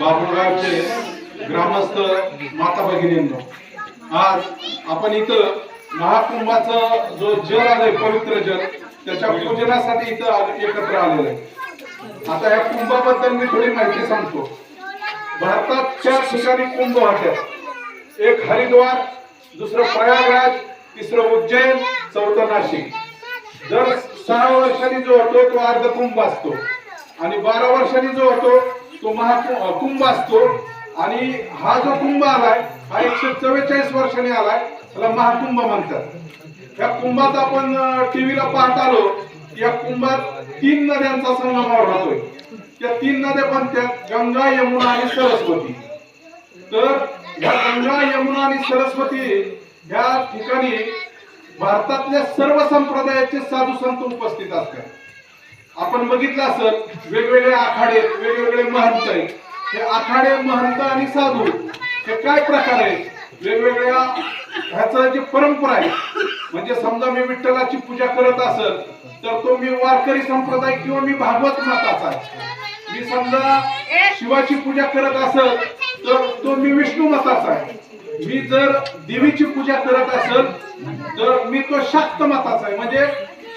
बाबुळगावचे ग्रामस्थ माता भगिनींनो आज आपण इथं महाकुंभाचं जो जल आलंय पवित्र जल त्याच्या पूजनासाठी इथं एकत्र आलेलं आहे. आता या कुंभाबद्दल मी थोडी माहिती सांगतो. भारतात चार ठिकाणी कुंभ होत्यात एक हरिद्वार दुसरं प्रयागराज तिसरं उज्जैन चौथं नाशिक. दर सहा वर्षांनी जो होतो तो अर्ध कुंभ असतो. आणि बारा वर्षांनी जो होतो तो महाकुंभ कुंभ असतो. आणि हा जो कुंभ आलाय हा एकशे चव्वेचाळीस वर्षाने आलाय त्याला महाकुंभ म्हणतात. या कुंभात आपण टीव्हीला पाहत आलो या कुंभात तीन नद्यांचा संगमावर होतोय. त्या तीन नद्या कोणत्या? गंगा यमुना आणि सरस्वती. तर ह्या गंगा यमुना आणि सरस्वती ह्या ठिकाणी भारतातल्या सर्व संप्रदायाचे साधू संत उपस्थित असतात. आपण बघितलं असेल वेगवेगळे आखाडे आहेत, वेगवेगळे महंत आहेत. हे आखाडे महंत आणि साधू हे काय प्रकार आहेत? वेगवेगळ्या ह्याचं जे परंपरा आहे म्हणजे समजा मी विठ्ठलाची पूजा करत असेल तर तो मी वारकरी संप्रदाय किंवा मी भागवत मताचा आहे. मी समजा शिवाची पूजा करत असेल तर तो मी विष्णू मताचा आहे. मी जर देवीची पूजा करत असेल तर मी तो शाक्त मताचा आहे. म्हणजे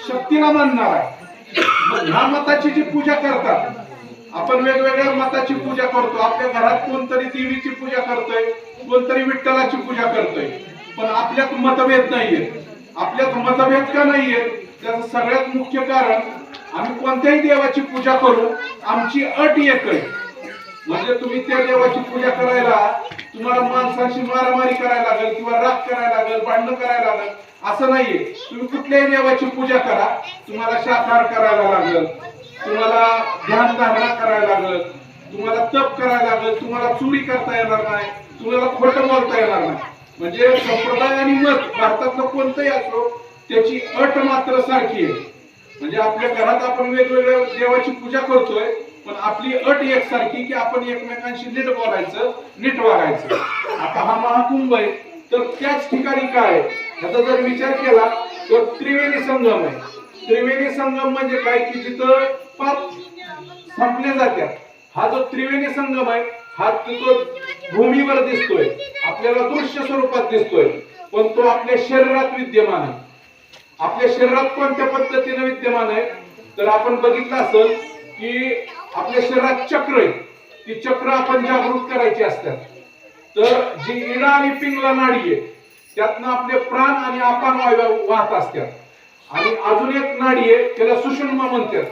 शक्तीला मानणार आहे. ह्या मताची जी पूजा करतात आपण वेगवेगळ्या मताची पूजा करतो. आपल्या घरात कोणतरी देवीची पूजा करतोय कोणतरी विठ्ठलाची पूजा करतोय. पण आपल्यात मतभेद नाहीये आपल्यात मतभेद का नाहीये त्याचं सगळ्यात मुख्य कारण आम्ही कोणत्याही देवाची पूजा करू आमची अट एक आहे. म्हणजे तुम्ही त्या देवाची पूजा करायला तुम्हाला माणसांशी मारामारी करायला लागेल किंवा राग करायला लागेल भांडण करायला लागेल. असं नाहीये. तुम्ही कुठल्याही देवाची पूजा करा. तुम्हाला शाकार करायला लागलं. तुम्हाला ध्यान धारणा करायला लागलं. तुम्हाला तप करायला लागलं. तुम्हाला चोरी करता येणार नाही. तुम्हाला खोटं बोलता येणार नाही. म्हणजे संप्रदाय आणि मत भारतातलं कोणतंही असो त्याची अट मात्र सारखी आहे. म्हणजे आपल्या घरात आपण वेगवेगळ्या देवाची पूजा करतोय पण आपली अट एकसारखी की आपण एकमेकांशी नीट बोलायचं नीट वागायचं. आता हा महाकुंभ आहे तर त्याच ठिकाणी काय ह्याचा जर विचार केला तर त्रिवेणी संगम आहे. त्रिवेणी संगम म्हणजे काय? की जिथं पाच संपले जात्यात हा जो त्रिवेणी संगम आहे हा तो भूमीवर दिसतोय. आपल्याला दृश्य स्वरूपात दिसतोय. पण तो आपल्या शरीरात विद्यमान आहे. आपल्या शरीरात कोणत्या पद्धतीने विद्यमान आहे? तर आपण बघितलं असेल की आपल्या शरीरात चक्र आहे. ती चक्र आपण जागृत करायची असतात. तर जी इडा आणि पिंगला नाडी आहे त्यातनं आपले प्राण आणि आपण वाहत असतात. आणि अजून एक नाडी आहे त्याला सुषुम्ना म्हणतात.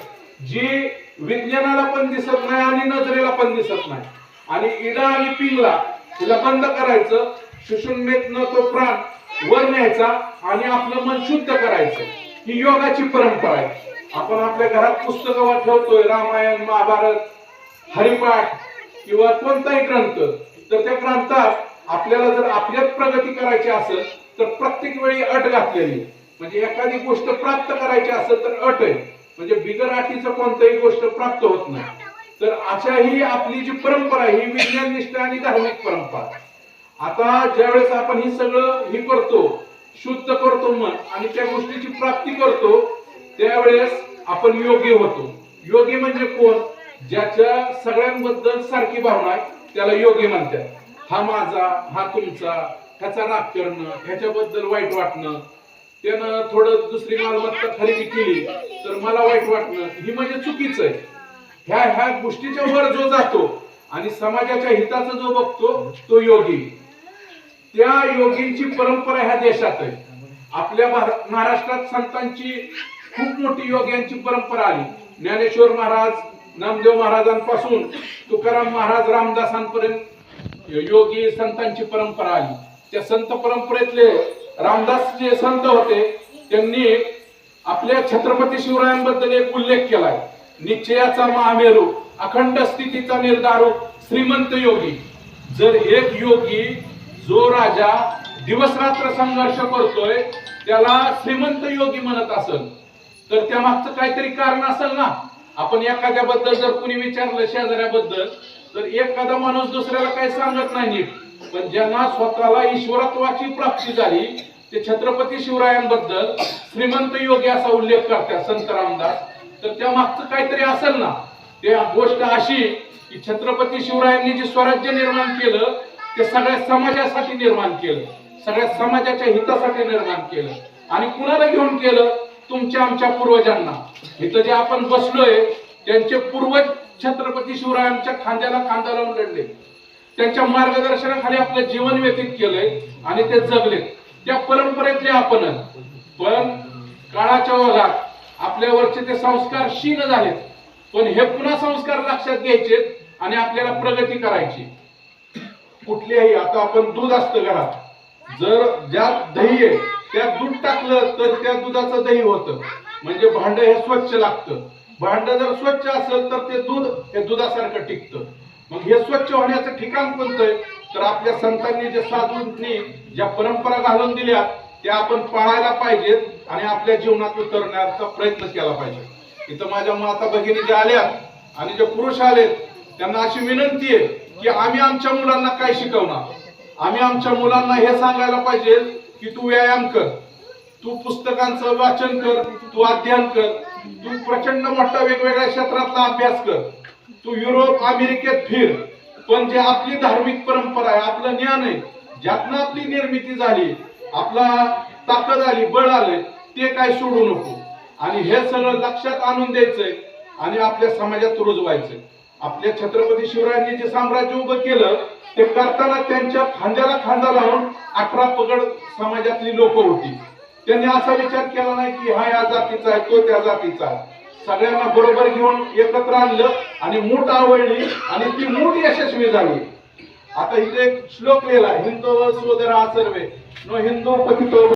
जी विज्ञानाला पण दिसत नाही आणि नजरेला पण दिसत नाही. आणि इडा आणि पिंगला तिला बंद करायचं सुषुम्नेतनं तो प्राण वर न्यायचा आणि आपलं मन शुद्ध करायचं. ही योगाची परंपरा आहे. आपण आपल्या घरात पुस्तकं ठेवतोय रामायण महाभारत हरिपाठ किंवा कोणताही ग्रंथ तर त्या ग्रंथात आपल्याला जर आपल्यात प्रगती करायची असेल तर प्रत्येक वेळी अट घातलेली म्हणजे एखादी गोष्ट प्राप्त करायची असेल तर अट आहे. म्हणजे बिगर अटीचं कोणताही गोष्ट प्राप्त होत नाही. तर अशा ही आपली जी परंपरा आहे ही विज्ञाननिष्ठ आणि धार्मिक परंपरा. आता ज्यावेळेस आपण हे सगळं हे करतो शुद्ध करतो मन आणि त्या गोष्टीची प्राप्ती करतो त्यावेळेस आपण योग्य होतो. योगी म्हणजे कोण? ज्याच्या सगळ्यांबद्दल सारखी भावना आहे त्याला योग्य म्हणतात. हा माझा हा तुमचा ह्याचा राग करणं ह्याच्याबद्दल वाईट वाटणं त्यानं थोडं दुसरी मालमत्ता खरेदी केली तर मला वाईट वाटणं ही म्हणजे चुकीचं आहे. ह्या ह्या गोष्टीच्या वर जो जातो आणि समाजाच्या हिताचा जो बघतो तो योगी. त्या योगींची परंपरा ह्या देशात आहे. आपल्या महाराष्ट्रात संतांची खूप मोठी योग्यांची परंपरा आली. ज्ञानेश्वर महाराज नामदेव महाराजांपासून तुकाराम महाराज रामदासांपर्यंत योगी संतांची परंपरा आली. त्या संत परंपरेतले रामदास जे संत होते. त्यांनी आपल्या छत्रपती शिवरायांबद्दल एक उल्लेख केलाय. निश्चयाचा महामेरू अखंड स्थितीचा निर्धारू श्रीमंत योगी. जर एक योगी जो राजा दिवस रात्र संघर्ष करतोय त्याला श्रीमंत योगी म्हणत असेल तर त्या मागचं काहीतरी कारण असेल ना. आपण एखाद्याबद्दल जर कुणी विचारलं शेजाऱ्याबद्दल तर एखादा माणूस दुसऱ्याला काही सांगत नाही नीट. पण ज्यांना स्वतःला ईश्वरत्वाची प्राप्ती झाली ते छत्रपती शिवरायांबद्दल श्रीमंत योगी असा उल्लेख करतात संत रामदास. तर त्या मागचं काहीतरी असेल ना ते गोष्ट अशी की छत्रपती शिवरायांनी जे स्वराज्य निर्माण केलं ते सगळ्या समाजासाठी निर्माण केलं सगळ्या समाजाच्या हितासाठी निर्माण केलं. आणि कुणाला घेऊन केलं? तुमच्या आमच्या पूर्वजांना. इथं जे आपण बसलोय त्यांचे पूर्वज छत्रपती शिवरायांच्या खांद्याला खांदा लावून लढले. त्यांच्या मार्गदर्शनाखाली आपलं जीवन व्यतीत केलंय आणि ते जगले. त्या परंपरेतले आपण. पण काळाच्या ओघात आपल्यावरचे ते संस्कार क्षीण झालेत पण हे पुन्हा संस्कार लक्षात घ्यायचे आणि आपल्याला प्रगती करायची. कुठल्याही आता आपण दूध असतं घरात. जर ज्यात दही आहे त्यात दूध टाकलं तर त्या दुधाचं दही होतं. म्हणजे भांड हे स्वच्छ लागतं. भांड जर स्वच्छ असेल तर ते दूध हे दुधासारखं टिकतं. मग हे स्वच्छ होण्याचं ठिकाण कोणतं आहे? तर आपल्या संतांनी जे साधूंनी ज्या परंपरा घालून दिल्या त्या आपण पाळायला पाहिजेत आणि आपल्या जीवनात उतरण्याचा प्रयत्न केला पाहिजे. इथं माझ्या माता भगिनी ज्या आल्या आणि जे पुरुष आलेत त्यांना अशी विनंती आहे की आम्ही आमच्या मुलांना काय शिकवणार? आम्ही आमच्या मुलांना हे सांगायला पाहिजे की तू व्यायाम कर तू पुस्तकांचं वाचन कर तू अध्ययन कर तू प्रचंड मोठा वेगवेगळ्या क्षेत्रातला अभ्यास कर. तू युरोप अमेरिकेत फिर. पण जे आपली धार्मिक परंपरा आहे आपलं ज्ञान आहे ज्यातनं आपली निर्मिती झाली आपला ताकद आली बळ आले ते काय सोडू नको. आणि हे सगळं लक्षात आणून द्यायचंय आणि आपल्या समाजात रुजवायचंय. आपल्या छत्रपती शिवरायांनी जे साम्राज्य उभं केलं ते करताना त्यांच्या खांद्याला खांदा लावून अठरा पगड समाजातली लोक होती. त्यांनी असा विचार केला नाही की हा या जातीचा आहे तो त्या जातीचा आहे. सगळ्यांना बरोबर घेऊन एकत्र आणलं आणि मूठ आवडली आणि ती मूठ यशस्वी झाली. आता इथे एक श्लोक लिहिला हिंदू सोदरा सर्वे नो हिंदू पतितो